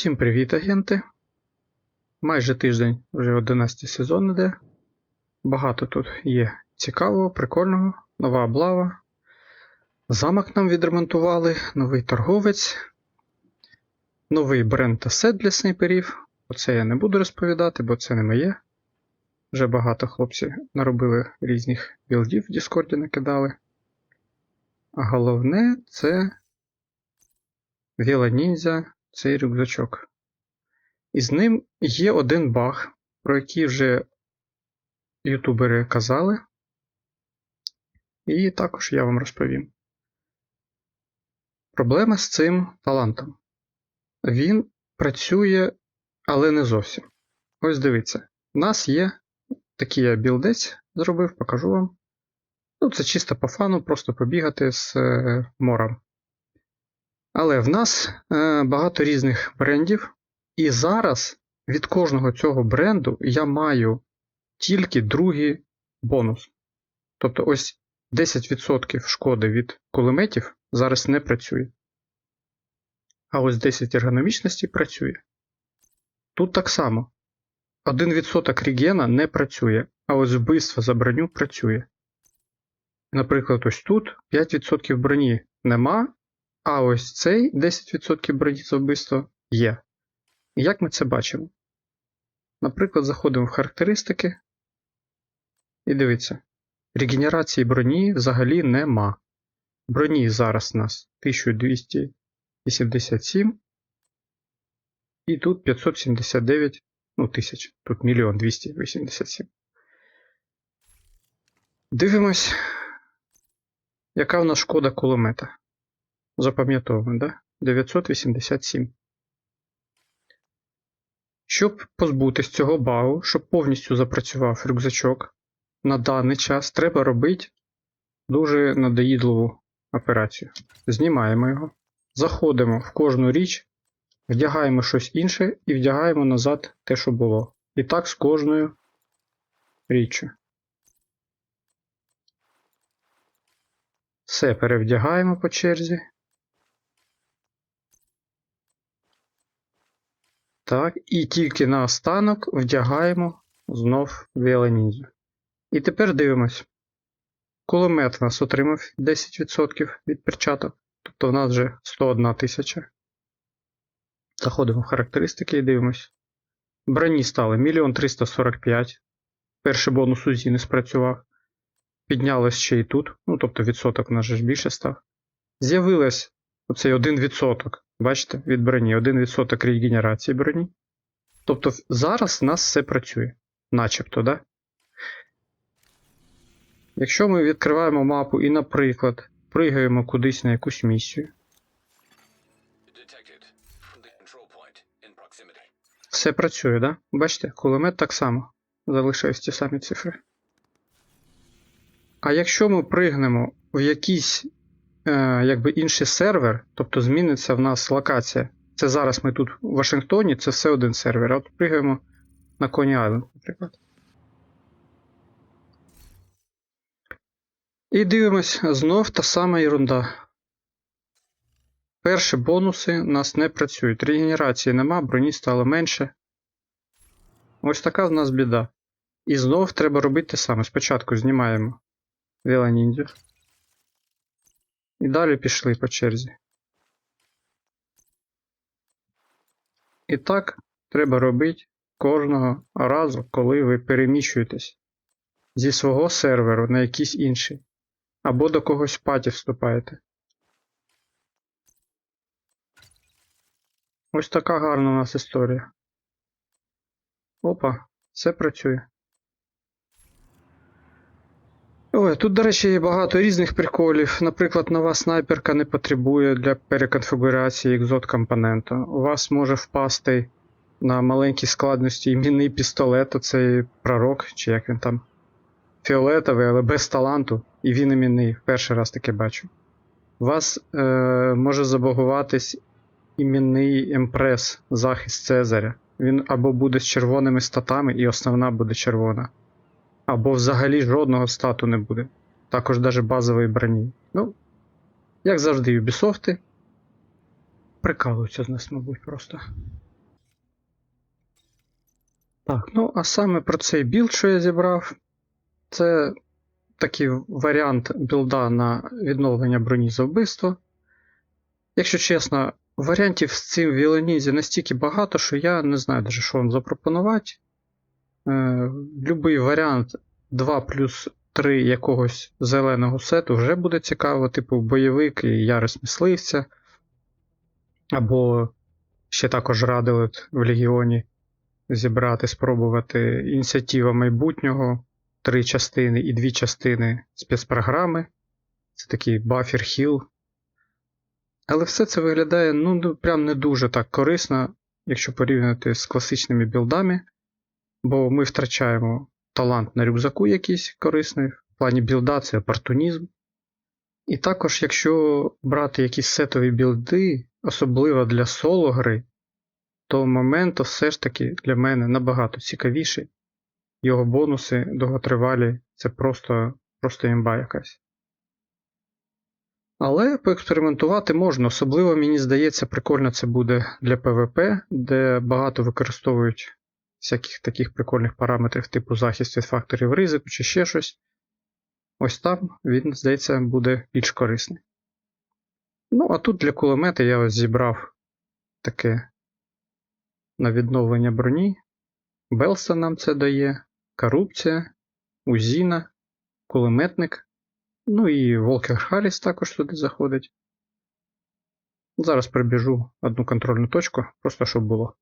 Всім привіт, агенти. Майже тиждень, вже 11 сезон іде. Багато тут є цікавого, прикольного, нова облава. Замок нам відремонтували, новий торговець, новий бренд та сет для снайперів. Оце я не буду розповідати, бо це не моє. Вже багато хлопців наробили різних білдів в Діскорді накидали. А головне це Віла Ніндзя, цей рюкзачок. І з ним є один баг, про який вже ютубери казали. І також я вам розповім. Проблема з цим талантом. Він працює, але не зовсім. Ось дивіться, у нас є такий я білдець зробив, покажу вам. Ну, це чисто по фану, просто побігати з е, мором. Але в нас е, багато різних брендів, і зараз від кожного цього бренду я маю тільки другий бонус. Тобто ось 10% шкоди від кулеметів зараз не працює. А ось 10 ергономічності працює. Тут так само. 1% регена не працює, а ось вбивство за броню працює. Наприклад, ось тут 5% броні нема, а ось цей 10% броні за вбивство є. Як ми це бачимо? Наприклад, заходимо в характеристики. І дивіться, регенерації броні взагалі нема. Броні зараз у нас 1287. І тут 579, ну, тисяч, тут 1 287. Дивимось, яка в нас шкода кулемета. Запам'ятовуємо, да? 987. Щоб позбутись цього багу, щоб повністю запрацював рюкзачок, на даний час треба робити дуже надоїдливу операцію. Знімаємо його, заходимо в кожну річ, вдягаємо щось інше і вдягаємо назад те, що було. І так з кожною річчю. Все перевдягаємо по черзі. Так, і тільки на останок вдягаємо знов Віоланізю. І тепер дивимось. Кулемет у нас отримав 10% від перчаток, тобто в нас вже 101 тисяча. Заходимо в характеристики і дивимось. Броні стали 1 345. Перший бонус УЗІ не спрацював. Піднялось ще і тут, ну тобто відсоток у нас ж більше став. З'явилось оцей 1%. Бачите, від броні 1% регенерації броні. Тобто зараз в нас все працює. Начебто, да? Якщо ми відкриваємо мапу і, наприклад, пригаємо кудись на якусь місію, все працює, да? Бачите, кулемет так само залишаюсь ті самі цифри. А якщо ми пригнемо в якийсь е, якби інший сервер, тобто зміниться в нас локація. Це зараз ми тут в Вашингтоні, це все один сервер. А от пригаємо на Коні Айленд, наприклад. І дивимось, знов та сама ерунда. Перші бонуси у нас не працюють. Регенерації нема, броні стало менше. Ось така в нас біда. І знов треба робити те саме. Спочатку знімаємо Віланіндю. І далі пішли по черзі. І так треба робити кожного разу, коли ви переміщуєтесь зі свого серверу на якийсь інший. Або до когось в паті вступаєте. Ось така гарна у нас історія. Опа, все працює. Ой, тут, до речі, є багато різних приколів. Наприклад, нова снайперка не потребує для переконфігурації екзот компонента. У вас може впасти на маленькій складності іменний пістолет, оцей пророк, чи як він там. Фіолетовий, але без таланту, і він іменний. Перший раз таке бачу. У вас е, може забагуватись іменний емпрес, захист Цезаря. Він або буде з червоними статами, і основна буде червона. Або взагалі жодного стату не буде. Також навіть базової броні. Ну, як завжди, Ubisoft прикалуються з нас, мабуть, просто. Так, ну а саме про цей білд, що я зібрав, це такий варіант білда на відновлення броні за вбивство. Якщо чесно, варіантів з цим Віленізі настільки багато, що я не знаю даже, що вам запропонувати. Е, любий варіант 2 плюс 3 якогось зеленого сету вже буде цікаво, типу бойовик і ярис мисливця. Або ще також радили в Легіоні зібрати, спробувати ініціатива майбутнього, три частини і дві частини спецпрограми. Це такий бафер хіл. Але все це виглядає ну, прям не дуже так корисно, якщо порівняти з класичними білдами. Бо ми втрачаємо талант на рюкзаку якийсь корисний, в плані білда це опортунізм. І також, якщо брати якісь сетові білди, особливо для соло гри, то момент все ж таки для мене набагато цікавіший. Його бонуси довготривалі це просто, просто імба якась. Але поекспериментувати можна, особливо, мені здається, прикольно це буде для PvP, де багато використовують всяких таких прикольних параметрів, типу захист від факторів ризику чи ще щось. Ось там він, здається, буде більш корисний. Ну, а тут для кулемета я ось зібрав таке на відновлення броні. Белса нам це дає, корупція, Узіна, кулеметник. Ну і Волкер Харріс також сюди заходить. Зараз прибіжу одну контрольну точку, просто щоб було.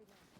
Good night.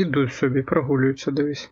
Ідуть собі, прогулюються, дивись.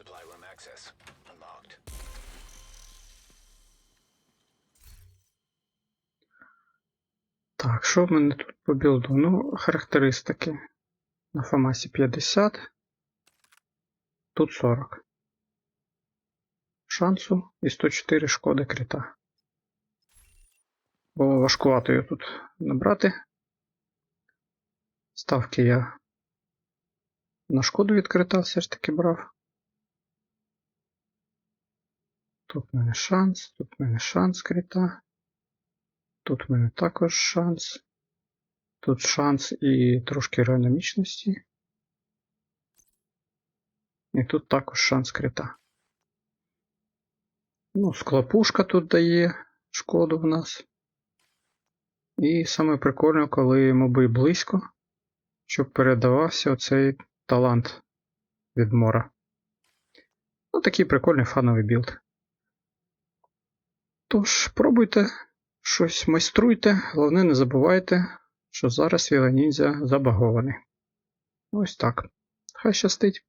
Supply room access unlocked. Так, що в мене тут по білду? Ну, характеристики. На Фамасі 50. Тут 40. Шансу і 104 шкоди крита. Бо важкувато її тут набрати. Ставки я на шкоду від крита все ж таки брав. Тут в мене шанс, тут в мене шанс крита. Тут в мене також шанс. Тут шанс і трошки реаномічності. І тут також шанс крита. Ну, склопушка тут дає шкоду в нас. І саме прикольно, коли моби близько, щоб передавався оцей талант від мора. Ну, такий прикольний фановий білд. Тож, пробуйте, щось майструйте, головне не забувайте, що зараз Віла Ніндзя забагований. Ось так. Хай щастить.